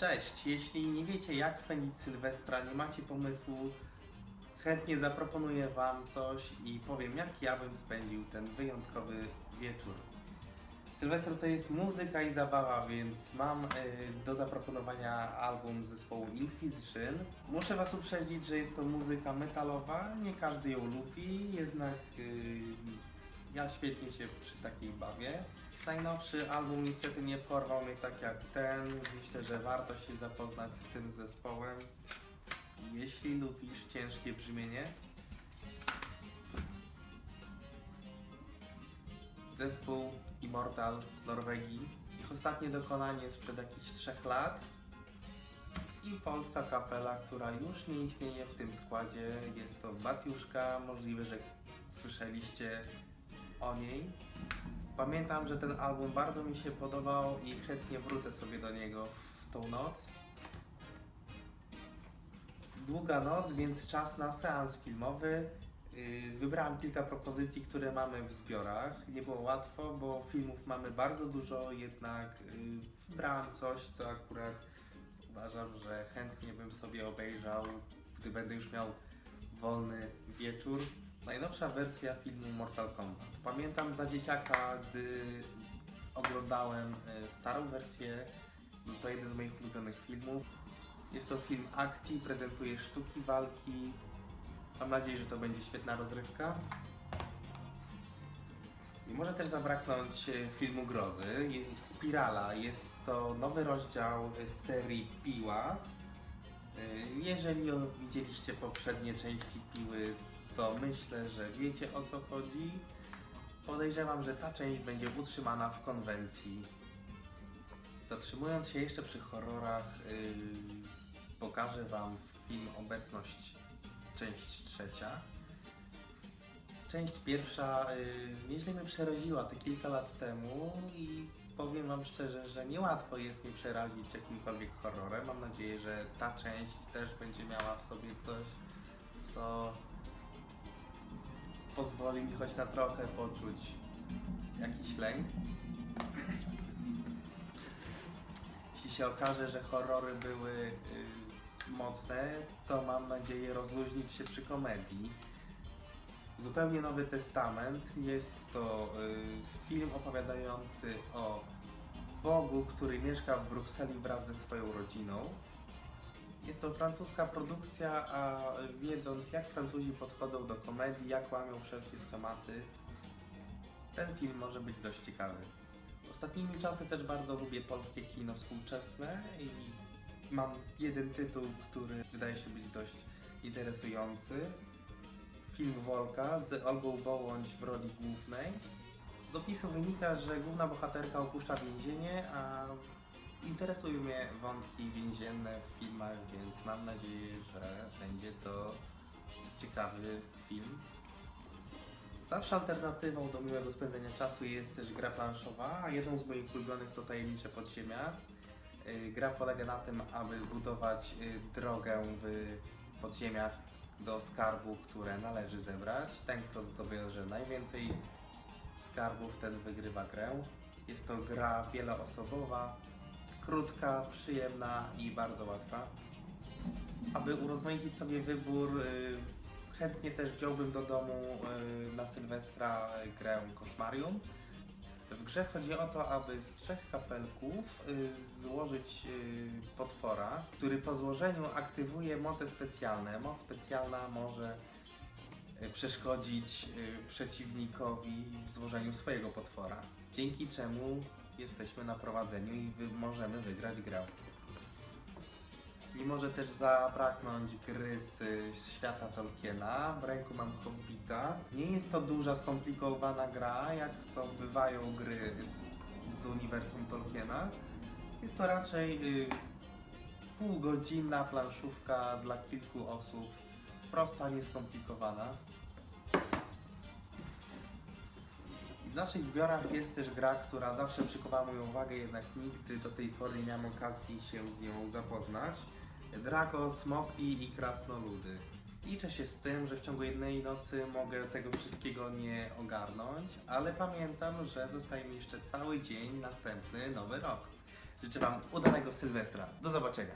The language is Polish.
Cześć, jeśli nie wiecie jak spędzić Sylwestra, nie macie pomysłu, chętnie zaproponuję Wam coś i powiem jak ja bym spędził ten wyjątkowy wieczór. Sylwester to jest muzyka i zabawa, więc mam y, do zaproponowania album zespołu Inquisition. Muszę Was uprzedzić, że jest to muzyka metalowa, nie każdy ją lubi, jednak y, ja świetnie się przy takiej bawię. Najnowszy album niestety nie porwał mnie tak jak ten. Myślę, że warto się zapoznać z tym zespołem. Jeśli lubisz ciężkie brzmienie. Zespół Immortal z Norwegii. Ich ostatnie dokonanie sprzed jakichś trzech lat. I polska kapela, która już nie istnieje w tym składzie. Jest to Batiuszka. Możliwe, że słyszeliście o niej. Pamiętam, że ten album bardzo mi się podobał i chętnie wrócę sobie do niego w tą noc. Długa noc, więc czas na seans filmowy. Yy, Wybrałem kilka propozycji, które mamy w zbiorach. Nie było łatwo, bo filmów mamy bardzo dużo, jednak yy, wybrałem coś, co akurat uważam, że chętnie bym sobie obejrzał, gdy będę już miał wolny wieczór. Najnowsza wersja filmu Mortal Kombat. Pamiętam za dzieciaka, gdy oglądałem e, starą wersję, był to jeden z moich ulubionych filmów. Jest to film akcji, prezentuje sztuki walki. Mam nadzieję, że to będzie świetna rozrywka. Nie może też zabraknąć e, filmu grozy. Jest Spirala. Jest to nowy rozdział e, serii Piła. Jeżeli widzieliście poprzednie części Piły, to myślę, że wiecie o co chodzi. Podejrzewam, że ta część będzie utrzymana w konwencji. Zatrzymując się jeszcze przy horrorach, yy, pokażę Wam film Obecność, część trzecia. Część pierwsza yy, nieźle mnie przeraziła te kilka lat temu i powiem Wam szczerze, że niełatwo jest mi przerazić jakimkolwiek horrorem. Mam nadzieję, że ta część też będzie miała w sobie coś, co pozwoli mi choć na trochę poczuć jakiś lęk. Jeśli się okaże, że horrory były y, mocne, to mam nadzieję rozluźnić się przy komedii. Zupełnie Nowy Testament jest to y, film opowiadający o Bogu, który mieszka w Brukseli wraz ze swoją rodziną. Jest to francuska produkcja, a wiedząc jak Francuzi podchodzą do komedii, jak łamią wszelkie schematy, ten film może być dość ciekawy. Ostatnimi czasy też bardzo lubię polskie kino współczesne i mam jeden tytuł, który wydaje się być dość interesujący. Film Wolka z Olgą Bołądź w roli głównej. Z opisu wynika, że główna bohaterka opuszcza więzienie, a interesują mnie wątki więzienne w filmach, więc mam nadzieję, że będzie to ciekawy film. Zawsze alternatywą do miłego spędzenia czasu jest też gra planszowa, a jedną z moich ulubionych to Tajemnicze Podziemia. Yy, Gra polega na tym, aby budować yy, drogę w podziemiach do skarbu, które należy zebrać. Ten, kto zdobędzie najwięcej skarbów, ten wygrywa grę. Jest to gra wieloosobowa, krótka, przyjemna i bardzo łatwa. Aby urozmaicić sobie wybór, y, chętnie też wziąłbym do domu y, na Sylwestra grę Koszmarium. W grze chodzi o to, aby z trzech kafelków y, złożyć potwora, który po złożeniu aktywuje moce specjalne. Moc specjalna może przeszkodzić przeciwnikowi w złożeniu swojego potwora. Dzięki czemu jesteśmy na prowadzeniu i wy możemy wygrać grę. Nie może też zabraknąć gry z świata Tolkiena. W ręku mam Hobbita. Nie jest to duża, skomplikowana gra, jak to bywają gry z uniwersum Tolkiena. Jest to raczej y, półgodzinna planszówka dla kilku osób. Prosta, nieskomplikowana. W naszych zbiorach jest też gra, która zawsze przykuwała moją uwagę, jednak nigdy do tej pory nie miałem okazji się z nią zapoznać. Drago, Smoki i Krasnoludy. Liczę się z tym, że w ciągu jednej nocy mogę tego wszystkiego nie ogarnąć, ale pamiętam, że zostaje mi jeszcze cały dzień, następny nowy rok. Życzę Wam udanego Sylwestra. Do zobaczenia.